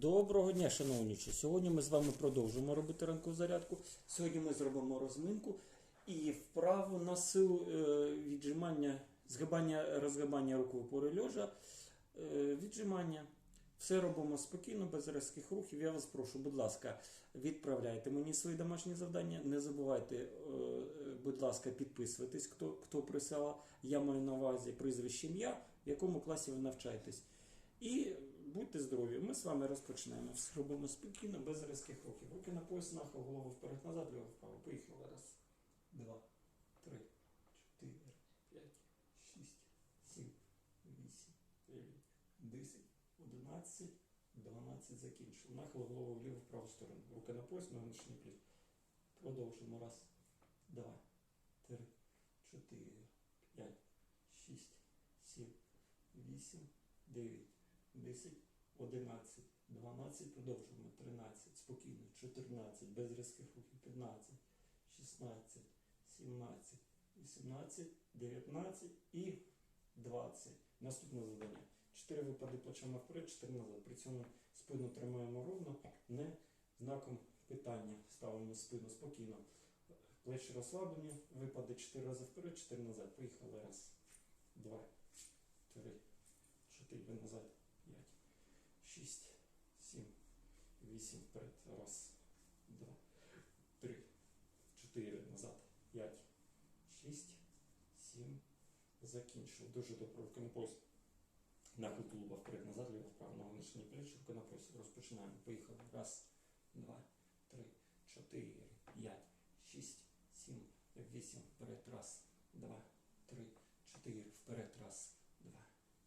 Доброго дня, шановні. Сьогодні ми з вами продовжимо робити ранкову зарядку. Сьогодні ми зробимо розминку і вправу на силу е, віджимання, згибання, розгибання рук опори льожа, е, віджимання. Все робимо спокійно, без різких рухів. Я вас прошу, будь ласка, відправляйте мені свої домашні завдання. Не забувайте, е, будь ласка, підписуватись, хто, хто присилав. Я маю на увазі прізвище ім'я, в якому класі ви навчаєтесь. І будьте здорові. Ми з вами розпочнемо. Все робимо спокійно, без різких рухів. Руки на пояс, нахил, голову вперед, назад, ліво вправо. Поїхали. Раз, два, три, чотири, п'ять, шість, сім, вісім, дев'ять, десять, одинадцять, дванадцять. Закінчили. Нахил голову вліво в праву сторону. Руки на пояс, ноги на пліт. Продовжуємо. Раз, два, три, чотири, п'ять, шість, сім, вісім, дев'ять. 10, 11, 12, продовжуємо, 13, спокійно, 14, без різких рухів, 15, 16, 17, 18, 19 і 20. Наступне завдання. 4 випади плечима вперед, 4 назад. При цьому спину тримаємо ровно, не знаком питання. Ставимо спину спокійно. Плечі розслаблені, випади 4 рази вперед, 4 назад. Поїхали. Раз, два, три, чотири назад. 5, 6, 7, 8, вперед. Раз, два, три, чотири, назад. 5, 6, 7, закінчив. Дуже добре. Руки на пояс. Нахил тулуба вперед, назад, ліво, вправо, ногу на шині плечі, руки на пояс. Розпочинаємо. Поїхали. Раз, два, три, чотири, п'ять, шість, сім, вісім, вперед. Раз, два, три, чотири, вперед. Раз, два,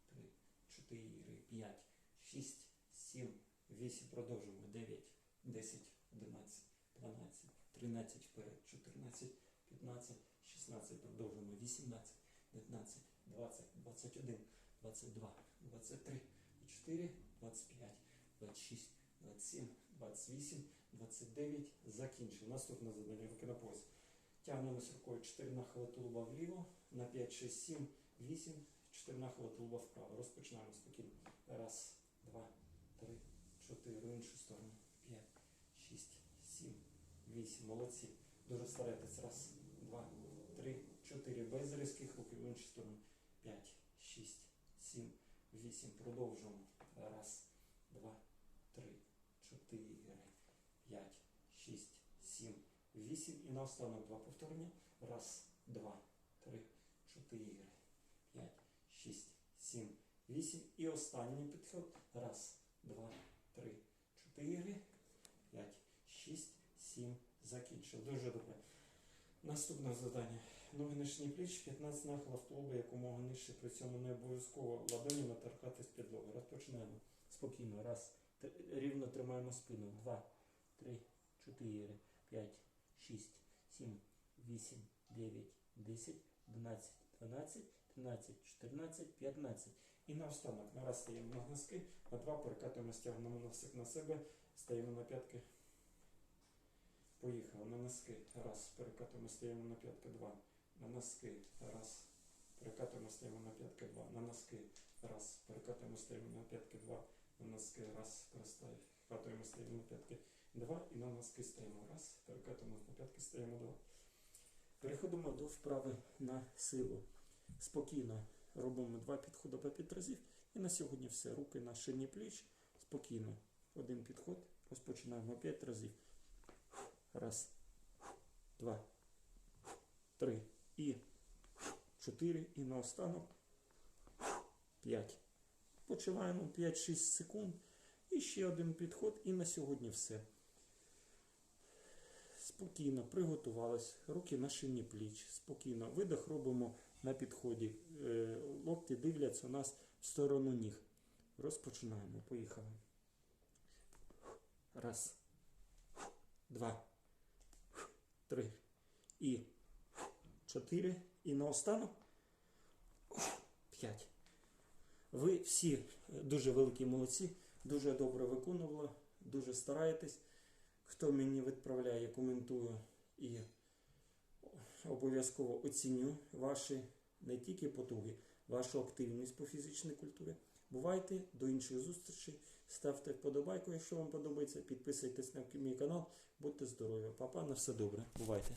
три, 4, 5, 6, 7, 8, продовжуємо. 9, 10, 11, 12, 13, вперед, 14, 15, 16, продовжуємо. 18, 19, 20, 21, 22, 23, 24, 25, 26, 27, 28, 29, закінчив. Наступне завдання, руки на пояс. Тягнемося рукою 4 нахили тулуба вліво, на 5, 6, 7, 8, 4 нахили тулуба вправо. Розпочинаємо спокійно. Раз, два, три, чотири. Іншу сторону. П'ять, шість, сім, вісім. Молодці. Дуже старайтесь. Раз, два, три, чотири. Без різких рухів в іншу сторону. П'ять, шість, сім, вісім. Продовжуємо. Раз, два, три, чотири, п'ять, шість, сім, вісім. І наостанок два повторення. Раз, два, три, чотири, п'ять, шість, сім, вісім. І останній підход. Раз, два, три, чотири, п'ять, шість, сім. Закінчив. Дуже добре. Наступне завдання. Ноги нижні пліч, 15 нахилів тулуба якомога нижче, при цьому не обов'язково ладонями торкатись підлоги. Розпочинаємо. Спокійно. Раз. Рівно тримаємо спину. Два, три, чотири, п'ять, шість, сім, вісім, дев'ять, десять, одинадцять, дванадцять, тринадцять, чотирнадцять, п'ятнадцять. І наостанок. На раз стаємо на носки, на два перекатуємо, стягнемо носик на себе, стаємо на п'ятки. Поїхали на носки. Раз. Перекатуємо, стаємо на п'ятки. Два. На носки. Раз. Перекатуємо, стаємо на п'ятки. Два. На носки. Раз. Перекатуємо, стаємо на п'ятки. Два. На носки. Раз. Перекатуємо, стаємо на п'ятки. Два. І на носки стаємо. Раз. Перекатуємо на п'ятки, стаємо два. Переходимо до вправи на силу. Спокійно робимо два підходи по п'ять разів. І на сьогодні все. Руки на шині пліч. Спокійно. Один підход. Розпочинаємо п'ять разів. Раз, два, три і чотири. І наостанок п'ять. Почуваємо 5-6 секунд. І ще один підход. І на сьогодні все. Спокійно приготувались. Руки на шині пліч. Спокійно. Видих робимо на підході. Е, Локті дивляться у нас в сторону ніг. Розпочинаємо. Поїхали. Раз. Два. Три. І чотири. І наостанок. П'ять. Ви всі дуже великі молодці, дуже добре виконували, дуже стараєтесь. Хто мені відправляє, коментую і обов'язково оціню ваші не тільки потуги, вашу активність по фізичній культурі. Бувайте, до інших зустрічей. ставте вподобайку, якщо вам подобається. Підписуйтесь на мій канал. Будьте здорові. Папа, на все добре. Бувайте.